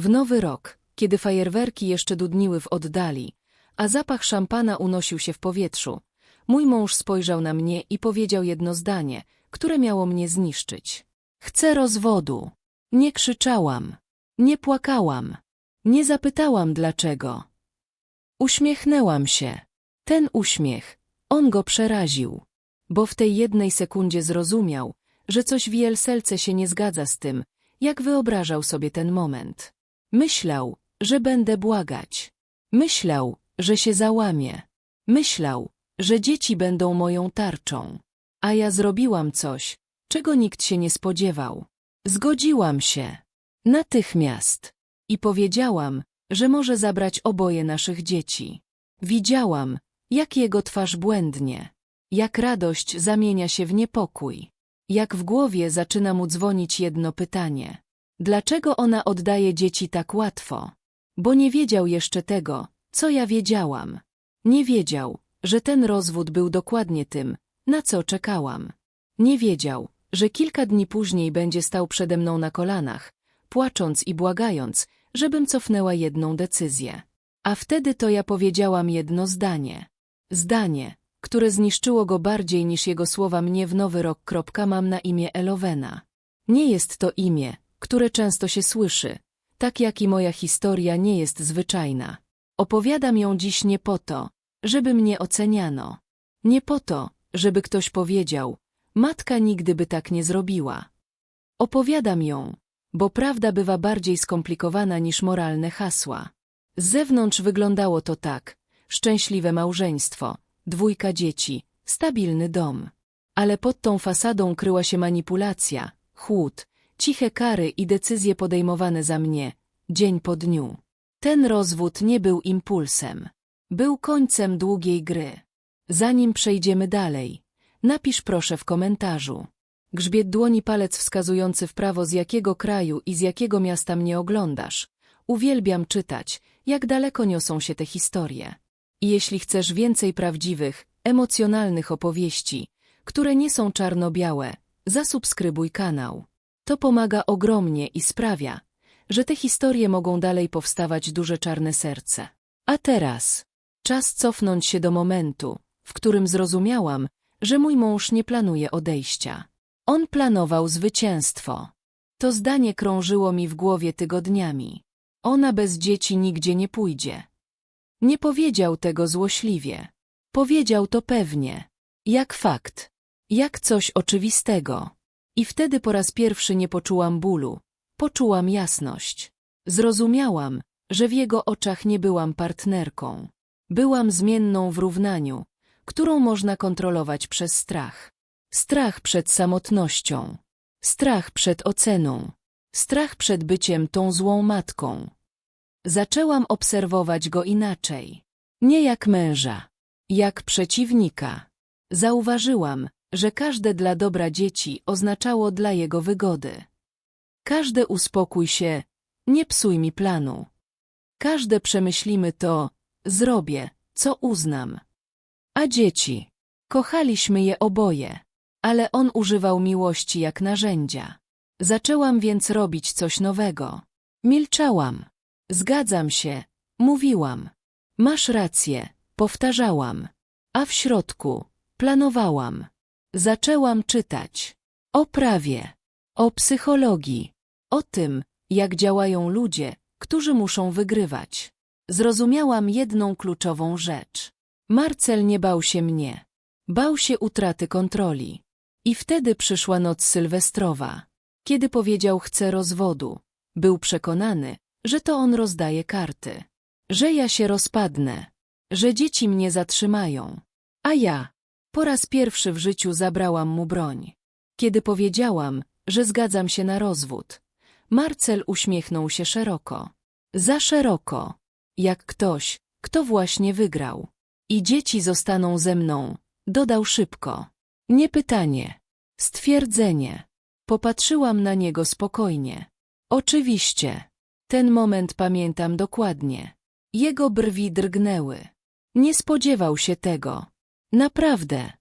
W nowy rok, kiedy fajerwerki jeszcze dudniły w oddali, a zapach szampana unosił się w powietrzu, mój mąż spojrzał na mnie i powiedział jedno zdanie, które miało mnie zniszczyć. Chcę rozwodu. Nie krzyczałam. Nie płakałam. Nie zapytałam dlaczego. Uśmiechnęłam się. Ten uśmiech, on go przeraził, bo w tej jednej sekundzie zrozumiał, że coś w Jelselce się nie zgadza z tym, jak wyobrażał sobie ten moment. Myślał, że będę błagać. Myślał, że się załamie. Myślał, że dzieci będą moją tarczą. A ja zrobiłam coś, czego nikt się nie spodziewał. Zgodziłam się. Natychmiast. I powiedziałam, że może zabrać oboje naszych dzieci. Widziałam, jak jego twarz błędnie, jak radość zamienia się w niepokój, jak w głowie zaczyna mu dzwonić jedno pytanie. Dlaczego ona oddaje dzieci tak łatwo? Bo nie wiedział jeszcze tego, co ja wiedziałam. Nie wiedział, że ten rozwód był dokładnie tym, na co czekałam. Nie wiedział, że kilka dni później będzie stał przede mną na kolanach, płacząc i błagając, żebym cofnęła jedną decyzję. A wtedy to ja powiedziałam jedno zdanie. Zdanie, które zniszczyło go bardziej niż jego słowa mnie w nowy rok. Mam na imię Elowena. Nie jest to imię, które często się słyszy, tak jak i moja historia nie jest zwyczajna. Opowiadam ją dziś nie po to, żeby mnie oceniano. Nie po to, żeby ktoś powiedział, matka nigdy by tak nie zrobiła. Opowiadam ją, bo prawda bywa bardziej skomplikowana niż moralne hasła. Z zewnątrz wyglądało to tak, szczęśliwe małżeństwo, dwójka dzieci, stabilny dom. Ale pod tą fasadą kryła się manipulacja, chłód, ciche kary i decyzje podejmowane za mnie, dzień po dniu. Ten rozwód nie był impulsem. Był końcem długiej gry. Zanim przejdziemy dalej, napisz proszę w komentarzu. Grzbiet dłoni palec wskazujący w prawo z jakiego kraju i z jakiego miasta mnie oglądasz. Uwielbiam czytać, jak daleko niosą się te historie. I jeśli chcesz więcej prawdziwych, emocjonalnych opowieści, które nie są czarno-białe, zasubskrybuj kanał. To pomaga ogromnie i sprawia, że te historie mogą dalej powstawać duże czarne serce. A teraz czas cofnąć się do momentu, w którym zrozumiałam, że mój mąż nie planuje odejścia. On planował zwycięstwo. To zdanie krążyło mi w głowie tygodniami. Ona bez dzieci nigdzie nie pójdzie. Nie powiedział tego złośliwie. Powiedział to pewnie. Jak fakt. Jak coś oczywistego. I wtedy po raz pierwszy nie poczułam bólu. Poczułam jasność. Zrozumiałam, że w jego oczach nie byłam partnerką. Byłam zmienną w równaniu, którą można kontrolować przez strach. Strach przed samotnością. Strach przed oceną. Strach przed byciem tą złą matką. Zaczęłam obserwować go inaczej. Nie jak męża, jak przeciwnika. Zauważyłam, że każde dla dobra dzieci oznaczało dla jego wygody. Każde uspokój się, nie psuj mi planu. Każde przemyślimy to, zrobię, co uznam. A dzieci? Kochaliśmy je oboje, ale on używał miłości jak narzędzia. Zaczęłam więc robić coś nowego. Milczałam. Zgadzam się, mówiłam. Masz rację, powtarzałam. A w środku planowałam. Zaczęłam czytać. O prawie. O psychologii. O tym, jak działają ludzie, którzy muszą wygrywać. Zrozumiałam jedną kluczową rzecz. Marcel nie bał się mnie. Bał się utraty kontroli. I wtedy przyszła noc sylwestrowa. Kiedy powiedział chcę rozwodu, był przekonany, że to on rozdaje karty. Że ja się rozpadnę. Że dzieci mnie zatrzymają. A ja, po raz pierwszy w życiu zabrałam mu broń. Kiedy powiedziałam, że zgadzam się na rozwód, Marcel uśmiechnął się szeroko. Za szeroko. Jak ktoś, kto właśnie wygrał. I dzieci zostaną ze mną, dodał szybko. Nie pytanie. Stwierdzenie. Popatrzyłam na niego spokojnie. Oczywiście. Ten moment pamiętam dokładnie. Jego brwi drgnęły. Nie spodziewał się tego. Naprawdę.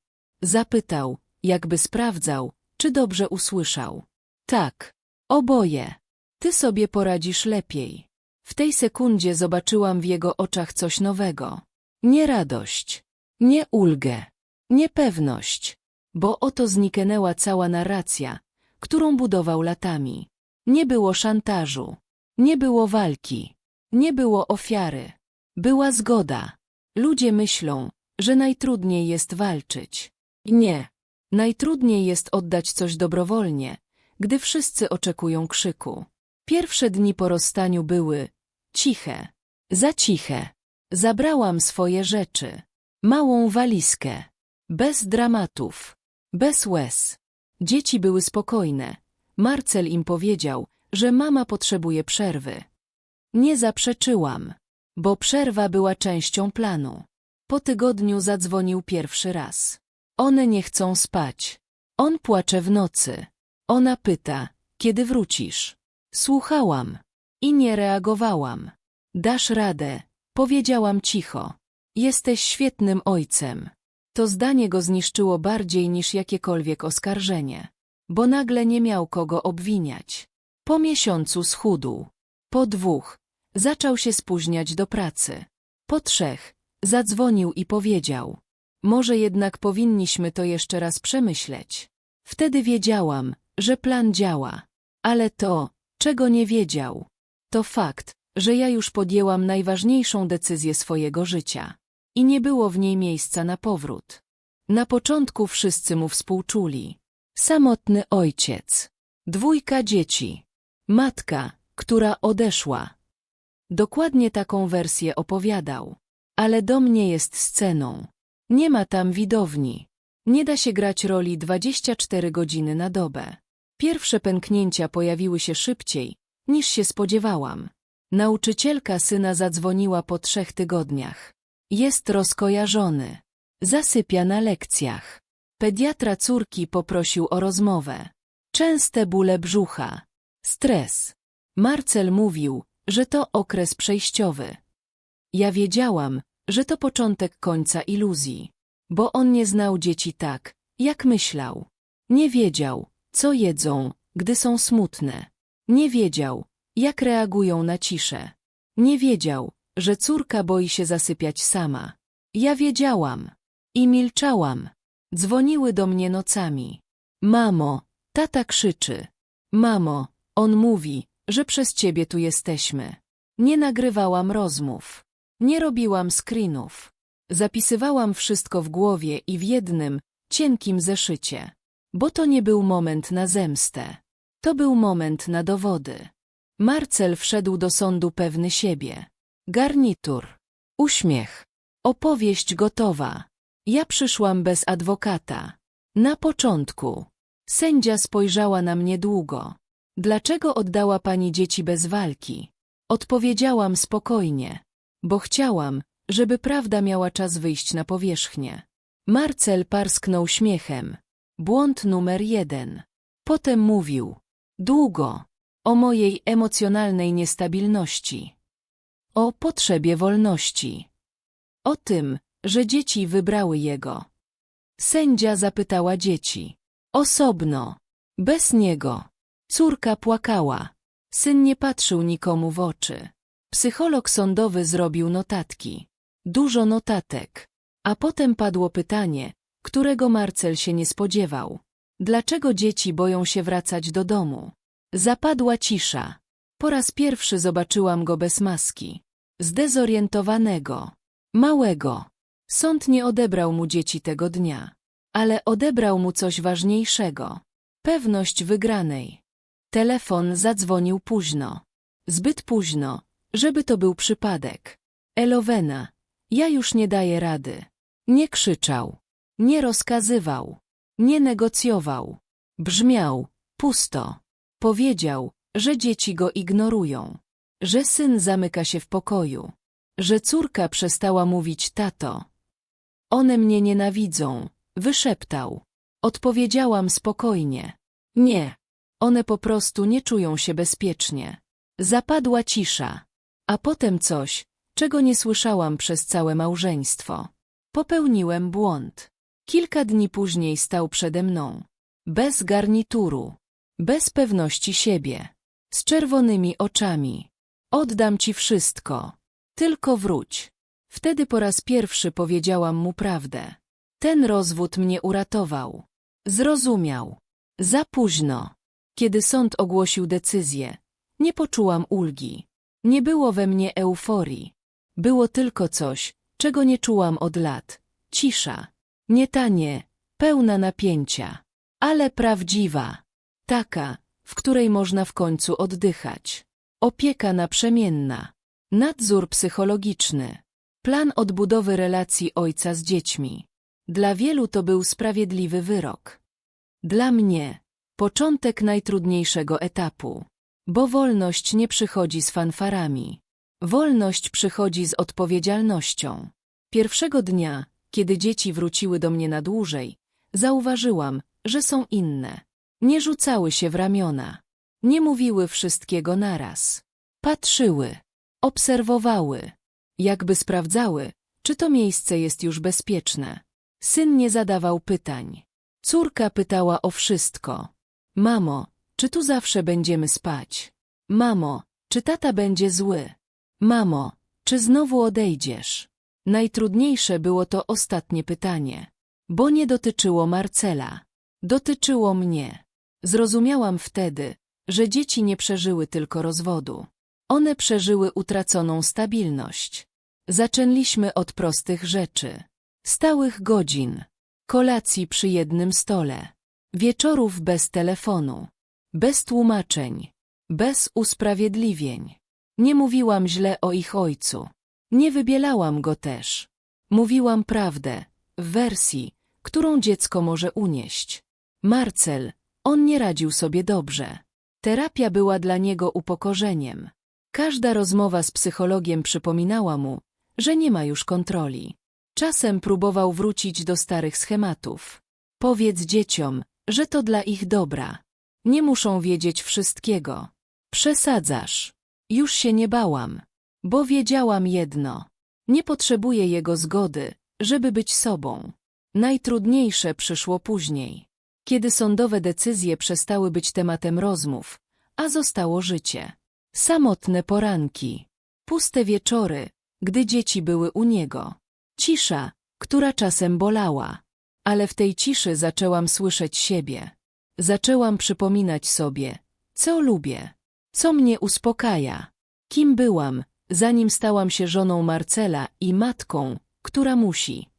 Zapytał, jakby sprawdzał, czy dobrze usłyszał. Tak. Oboje. Ty sobie poradzisz lepiej. W tej sekundzie zobaczyłam w jego oczach coś nowego. Nie radość, nie ulgę, nie pewność, bo oto zniknęła cała narracja, którą budował latami. Nie było szantażu, nie było walki, nie było ofiary. Była zgoda. Ludzie myślą, że najtrudniej jest walczyć. Nie. Najtrudniej jest oddać coś dobrowolnie, gdy wszyscy oczekują krzyku. Pierwsze dni po rozstaniu były ciche, za ciche. Zabrałam swoje rzeczy. Małą walizkę. Bez dramatów. Bez łez. Dzieci były spokojne. Marcel im powiedział, że mama potrzebuje przerwy. Nie zaprzeczyłam, bo przerwa była częścią planu. Po tygodniu zadzwonił pierwszy raz. One nie chcą spać. On płacze w nocy. Ona pyta, kiedy wrócisz. Słuchałam i nie reagowałam. Dasz radę, powiedziałam cicho. Jesteś świetnym ojcem. To zdanie go zniszczyło bardziej niż jakiekolwiek oskarżenie, bo nagle nie miał kogo obwiniać. Po miesiącu schudł. Po dwóch zaczął się spóźniać do pracy. Po trzech zadzwonił i powiedział: Może jednak powinniśmy to jeszcze raz przemyśleć. Wtedy wiedziałam, że plan działa. Ale to, czego nie wiedział, to fakt, że ja już podjęłam najważniejszą decyzję swojego życia. I nie było w niej miejsca na powrót. Na początku wszyscy mu współczuli. Samotny ojciec. Dwójka dzieci. Matka, która odeszła. Dokładnie taką wersję opowiadał. Ale dom nie jest sceną. Nie ma tam widowni. Nie da się grać roli 24 godziny na dobę. Pierwsze pęknięcia pojawiły się szybciej, niż się spodziewałam. Nauczycielka syna zadzwoniła po trzech tygodniach. Jest rozkojarzony. Zasypia na lekcjach. Pediatra córki poprosił o rozmowę. Częste bóle brzucha. Stres. Marcel mówił, że to okres przejściowy. Ja wiedziałam, że to początek końca iluzji, bo on nie znał dzieci tak, jak myślał. Nie wiedział, co jedzą, gdy są smutne. Nie wiedział, jak reagują na ciszę. Nie wiedział, że córka boi się zasypiać sama. Ja wiedziałam. I milczałam. Dzwoniły do mnie nocami. Mamo, tata krzyczy. Mamo, on mówi, że przez ciebie tu jesteśmy. Nie nagrywałam rozmów. Nie robiłam screenów. Zapisywałam wszystko w głowie i w jednym, cienkim zeszycie. Bo to nie był moment na zemstę. To był moment na dowody. Marcel wszedł do sądu pewny siebie. Garnitur. Uśmiech. Opowieść gotowa. Ja przyszłam bez adwokata. Na początku. Sędzia spojrzała na mnie długo. Dlaczego oddała pani dzieci bez walki? Odpowiedziałam spokojnie. Bo chciałam, żeby prawda miała czas wyjść na powierzchnię. Marcel parsknął śmiechem. Błąd numer jeden. Potem mówił. Długo. O mojej emocjonalnej niestabilności. O potrzebie wolności. O tym, że dzieci wybrały jego. Sędzia zapytała dzieci. Osobno. Bez niego. Córka płakała. Syn nie patrzył nikomu w oczy. Psycholog sądowy zrobił notatki. Dużo notatek. A potem padło pytanie, którego Marcel się nie spodziewał. Dlaczego dzieci boją się wracać do domu? Zapadła cisza. Po raz pierwszy zobaczyłam go bez maski. Zdezorientowanego. Małego. Sąd nie odebrał mu dzieci tego dnia. Ale odebrał mu coś ważniejszego. Pewność wygranej. Telefon zadzwonił późno. Zbyt późno, żeby to był przypadek. Elowena. Ja już nie daję rady. Nie krzyczał. Nie rozkazywał. Nie negocjował. Brzmiał. Pusto. Powiedział, że dzieci go ignorują. Że syn zamyka się w pokoju. Że córka przestała mówić tato. One mnie nienawidzą. Wyszeptał. Odpowiedziałam spokojnie. Nie. One po prostu nie czują się bezpiecznie. Zapadła cisza. A potem coś, czego nie słyszałam przez całe małżeństwo. Popełniłem błąd. Kilka dni później stał przede mną. Bez garnituru. Bez pewności siebie. Z czerwonymi oczami. Oddam ci wszystko. Tylko wróć. Wtedy po raz pierwszy powiedziałam mu prawdę. Ten rozwód mnie uratował. Zrozumiał. Za późno. Kiedy sąd ogłosił decyzję, nie poczułam ulgi. Nie było we mnie euforii. Było tylko coś, czego nie czułam od lat. Cisza. Nie tanie, pełna napięcia. Ale prawdziwa. Taka, w której można w końcu oddychać. Opieka naprzemienna. Nadzór psychologiczny. Plan odbudowy relacji ojca z dziećmi. Dla wielu to był sprawiedliwy wyrok. Dla mnie początek najtrudniejszego etapu. Bo wolność nie przychodzi z fanfarami. Wolność przychodzi z odpowiedzialnością. Pierwszego dnia, kiedy dzieci wróciły do mnie na dłużej, zauważyłam, że są inne. Nie rzucały się w ramiona. Nie mówiły wszystkiego naraz. Patrzyły. Obserwowały. Jakby sprawdzały, czy to miejsce jest już bezpieczne. Syn nie zadawał pytań. Córka pytała o wszystko. Mamo, czy tu zawsze będziemy spać? Mamo, czy tata będzie zły? Mamo, czy znowu odejdziesz? Najtrudniejsze było to ostatnie pytanie, bo nie dotyczyło Marcela. Dotyczyło mnie. Zrozumiałam wtedy, że dzieci nie przeżyły tylko rozwodu. One przeżyły utraconą stabilność. Zaczęliśmy od prostych rzeczy. Stałych godzin. Kolacji przy jednym stole. Wieczorów bez telefonu. Bez tłumaczeń. Bez usprawiedliwień. Nie mówiłam źle o ich ojcu. Nie wybielałam go też. Mówiłam prawdę, w wersji, którą dziecko może unieść. Marcel, on nie radził sobie dobrze. Terapia była dla niego upokorzeniem. Każda rozmowa z psychologiem przypominała mu, że nie ma już kontroli. Czasem próbował wrócić do starych schematów. Powiedz dzieciom, że to dla ich dobra. Nie muszą wiedzieć wszystkiego. Przesadzasz. Już się nie bałam, bo wiedziałam jedno. Nie potrzebuję jego zgody, żeby być sobą. Najtrudniejsze przyszło później, kiedy sądowe decyzje przestały być tematem rozmów, a zostało życie. Samotne poranki, puste wieczory, gdy dzieci były u niego. Cisza, która czasem bolała. Ale w tej ciszy zaczęłam słyszeć siebie. Zaczęłam przypominać sobie, co lubię, co mnie uspokaja, kim byłam, zanim stałam się żoną Marcela i matką, która musi.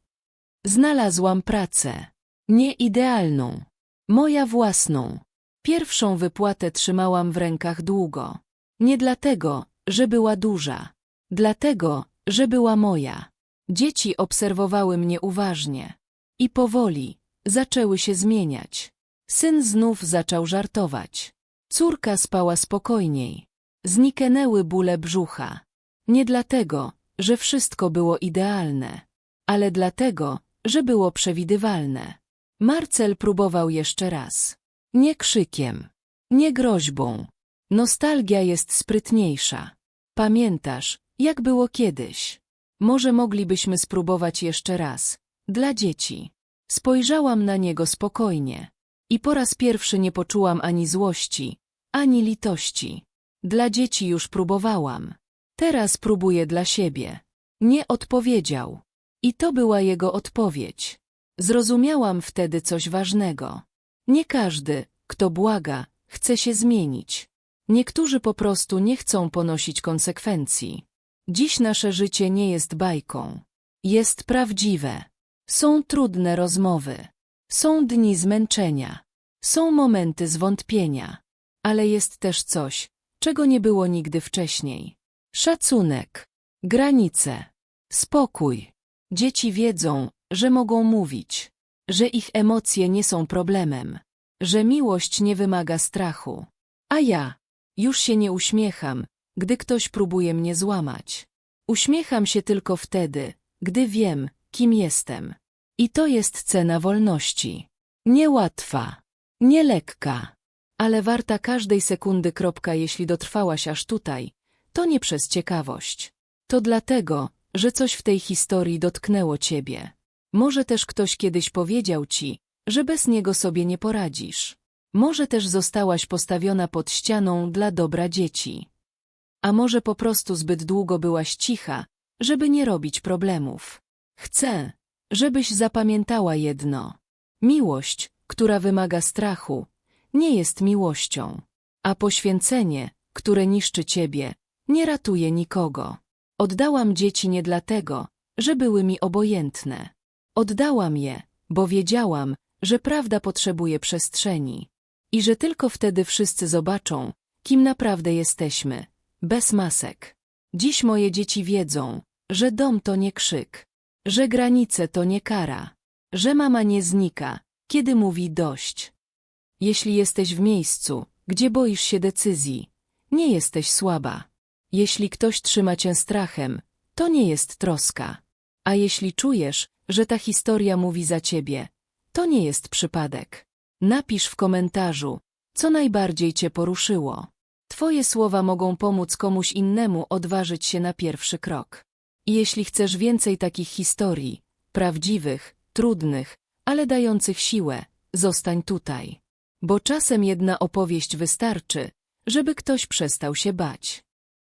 Znalazłam pracę. Nie idealną. Moja własną. Pierwszą wypłatę trzymałam w rękach długo. Nie dlatego, że była duża. Dlatego, że była moja. Dzieci obserwowały mnie uważnie. I powoli zaczęły się zmieniać. Syn znów zaczął żartować. Córka spała spokojniej. Zniknęły bóle brzucha. Nie dlatego, że wszystko było idealne, ale dlatego, że było przewidywalne. Marcel próbował jeszcze raz. Nie krzykiem, nie groźbą. Nostalgia jest sprytniejsza. Pamiętasz, jak było kiedyś? Może moglibyśmy spróbować jeszcze raz. Dla dzieci. Spojrzałam na niego spokojnie. I po raz pierwszy nie poczułam ani złości, ani litości. Dla dzieci już próbowałam. Teraz próbuję dla siebie. Nie odpowiedział. I to była jego odpowiedź. Zrozumiałam wtedy coś ważnego. Nie każdy, kto błaga, chce się zmienić. Niektórzy po prostu nie chcą ponosić konsekwencji. Dziś nasze życie nie jest bajką. Jest prawdziwe. Są trudne rozmowy. Są dni zmęczenia. Są momenty zwątpienia. Ale jest też coś, czego nie było nigdy wcześniej. Szacunek. Granice. Spokój. Dzieci wiedzą, że mogą mówić, że ich emocje nie są problemem, że miłość nie wymaga strachu. A ja już się nie uśmiecham, gdy ktoś próbuje mnie złamać. Uśmiecham się tylko wtedy, gdy wiem, kim jestem. I to jest cena wolności. Niełatwa, nie lekka, ale warta każdej sekundy. Kropka, jeśli dotrwałaś aż tutaj, to nie przez ciekawość. To dlatego, że coś w tej historii dotknęło ciebie. Może też ktoś kiedyś powiedział ci, że bez niego sobie nie poradzisz. Może też zostałaś postawiona pod ścianą dla dobra dzieci. A może po prostu zbyt długo byłaś cicha, żeby nie robić problemów. Chcę, żebyś zapamiętała jedno. Miłość, która wymaga strachu, nie jest miłością, a poświęcenie, które niszczy ciebie, nie ratuje nikogo. Oddałam dzieci nie dlatego, że były mi obojętne. Oddałam je, bo wiedziałam, że prawda potrzebuje przestrzeni i że tylko wtedy wszyscy zobaczą, kim naprawdę jesteśmy, bez masek. Dziś moje dzieci wiedzą, że dom to nie krzyk, że granice to nie kara, że mama nie znika, kiedy mówi dość. Jeśli jesteś w miejscu, gdzie boisz się decyzji, nie jesteś słaba. Jeśli ktoś trzyma cię strachem, to nie jest troska. A jeśli czujesz, że ta historia mówi za ciebie, to nie jest przypadek. Napisz w komentarzu, co najbardziej cię poruszyło. Twoje słowa mogą pomóc komuś innemu odważyć się na pierwszy krok. Jeśli chcesz więcej takich historii, prawdziwych, trudnych, ale dających siłę, zostań tutaj. Bo czasem jedna opowieść wystarczy, żeby ktoś przestał się bać.